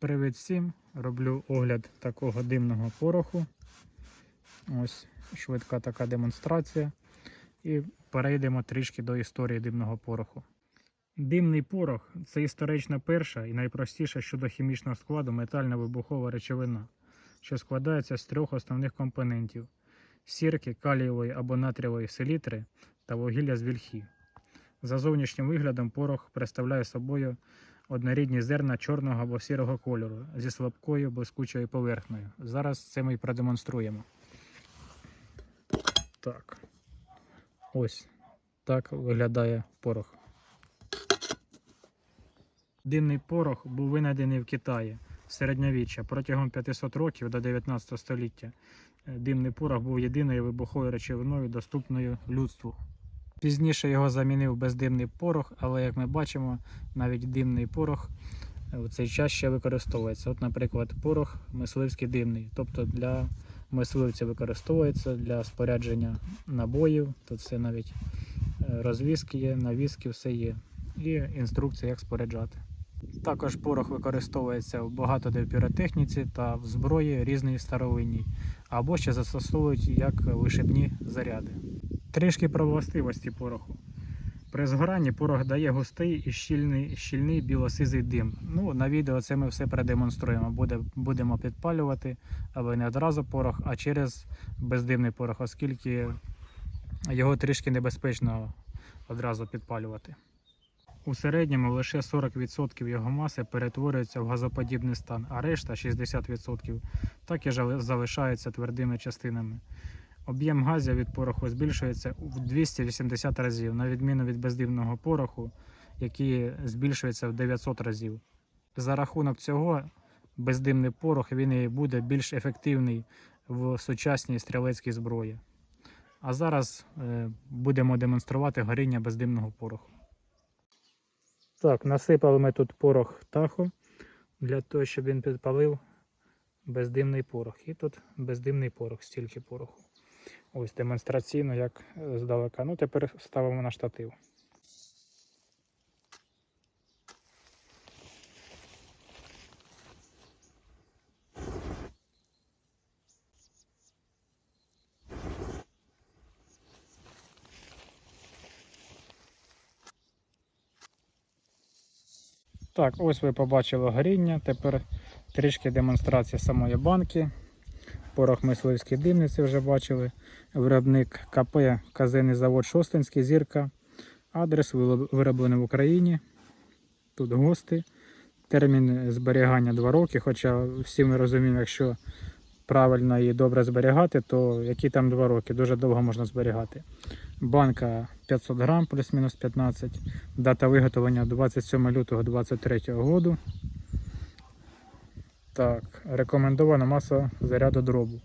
Привіт всім! Роблю огляд такого димного пороху. Ось швидка така демонстрація. І перейдемо трішки до історії димного пороху. Димний порох це історично перша і найпростіша щодо хімічного складу метальна вибухова речовина, що складається з трьох основних компонентів: сірки, калієвої або натрієвої селітри та вугілля з вільхи. За зовнішнім виглядом порох представляє собою однорідні зерна чорного або сірого кольору зі слабкою блискучою поверхнею. Зараз це ми і продемонструємо. Так. Ось так виглядає порох. Димний порох був винайдений в Китаї середньовіччя протягом 500 років до 19 століття. Е, Димний порох був єдиною вибуховою речовиною, доступною людству. Пізніше його замінив бездимний порох, але як ми бачимо, навіть димний порох е, в цей час ще використовується. От, наприклад, порох мисливський димний, тобто для мисливця використовується для спорядження набоїв. Тут все навіть е, розвіски є, навіски, все є. І інструкція, як споряджати. Також порох використовується в багато де в піротехніці та в зброї різної старовинній, або ще застосовують як вишибні заряди. Трішки про властивості пороху. При згоранні порох дає густий і щільний, щільний білосизий дим. Ну, на відео це ми все продемонструємо. Буде, будемо підпалювати, але не одразу порох, а через бездимний порох, оскільки його трішки небезпечно одразу підпалювати. У середньому лише 40% його маси перетворюється в газоподібний стан, а решта 60% так і залишаються твердими частинами. Об'єм газів від пороху збільшується в 280 разів, на відміну від бездимного пороху, який збільшується в 900 разів. За рахунок цього бездимний порох він і буде більш ефективний в сучасній стрілецькій зброї. А зараз е, будемо демонструвати горіння бездимного пороху. Так, насипали ми тут порох тахо для того, щоб він підпалив бездимний порох. І тут бездимний порох, стільки пороху. Ось демонстраційно, як е, здалека. Ну, тепер ставимо на штатив. Так, ось ви побачили горіння. Тепер трішки демонстрація самої банки. Порох мисливський димниці вже бачили. Виробник КП Казинний завод Шостинський, зірка. Адрес вироблений в Україні. Тут гости. Термін зберігання 2 роки. Хоча всі ми розуміємо, якщо правильно і добре зберігати, то які там 2 роки, дуже довго можна зберігати. Банка 500 грам, плюс-мінус 15. Дата виготовлення 27 лютого 2023 року. Так, рекомендована маса заряду дробу.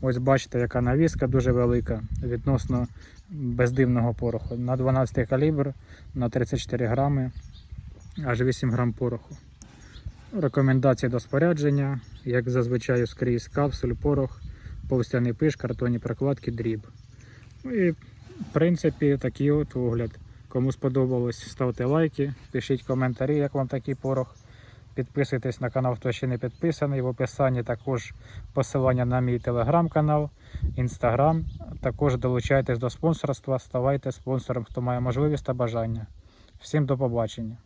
Ось бачите, яка навіска дуже велика відносно бездимного пороху. На 12 калібр, на 34 грами, аж 8 грам пороху. Рекомендації до спорядження, як зазвичай скрізь капсуль, порох, повстяний пиш, картонні прокладки, дріб. Ну і в принципі такий от огляд. Кому сподобалось, ставте лайки, пишіть коментарі, як вам такий порох. Підписуйтесь на канал, хто ще не підписаний. В описанні також посилання на мій телеграм-канал, інстаграм. Також долучайтесь до спонсорства, ставайте спонсором, хто має можливість та бажання. Всім до побачення.